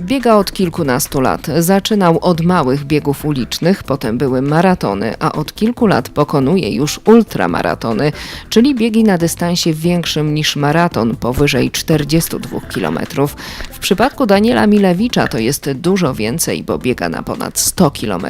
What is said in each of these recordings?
Biega od kilkunastu lat. Zaczynał od małych biegów ulicznych, potem były maratony, a od kilku lat pokonuje już ultramaratony, czyli biegi na dystansie większym niż maraton, powyżej 42 km. W przypadku Daniela Milewicza to jest dużo więcej, bo biega na ponad 100 km.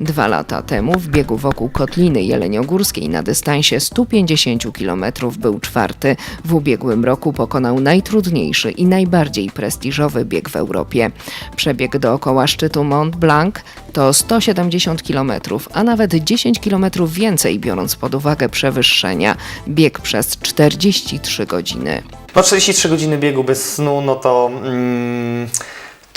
Dwa lata temu w biegu wokół Kotliny Jeleniogórskiej na dystansie 150 km był czwarty. W ubiegłym roku pokonał najtrudniejszy i najbardziej prestiżowy bieg w Europie. Przebieg dookoła szczytu Mont Blanc to 170 km, a nawet 10 km więcej, biorąc pod uwagę przewyższenia. Bieg przez 43 godziny. No 43 godziny biegu bez snu, no to mm,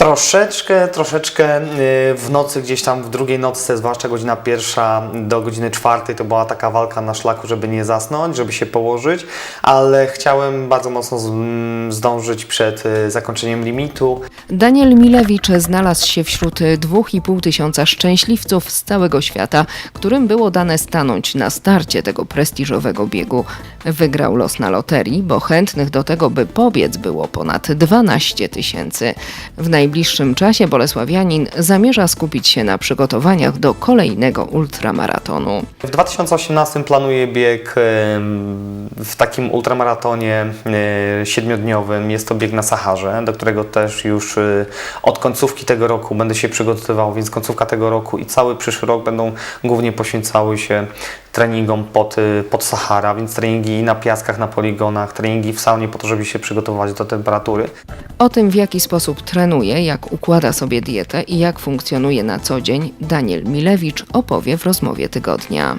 troszeczkę, troszeczkę y, w nocy gdzieś tam w drugiej nocce, zwłaszcza godzina pierwsza do godziny czwartej, to była taka walka na szlaku, żeby nie zasnąć, żeby się położyć, ale chciałem bardzo mocno mm, zdążyć przed y, zakończeniem limitu. Daniel Milewicz znalazł się wśród 2,5 tysiąca szczęśliwców z całego świata, którym było dane stanąć na starcie tego prestiżowego biegu. Wygrał los na loterii, bo chętnych do tego, by pobiec, było ponad 12 tysięcy. W najbliższym czasie Bolesławianin zamierza skupić się na przygotowaniach do kolejnego ultramaratonu. W 2018 planuję bieg w takim ultramaratonie siedmiodniowym. Jest to bieg na Saharze, do którego też już e, od końcówki tego roku będę się przygotowywał, więc końcówka tego roku i cały przyszły rok będą głównie poświęcały się treningom pod, e, pod Sahara, więc treningi na piaskach, na poligonach, treningi w saunie po to, żeby się przygotować do temperatury. O tym, w jaki sposób trenuje, jak układa sobie dietę i jak funkcjonuje na co dzień, Daniel Milewicz opowie w rozmowie tygodnia.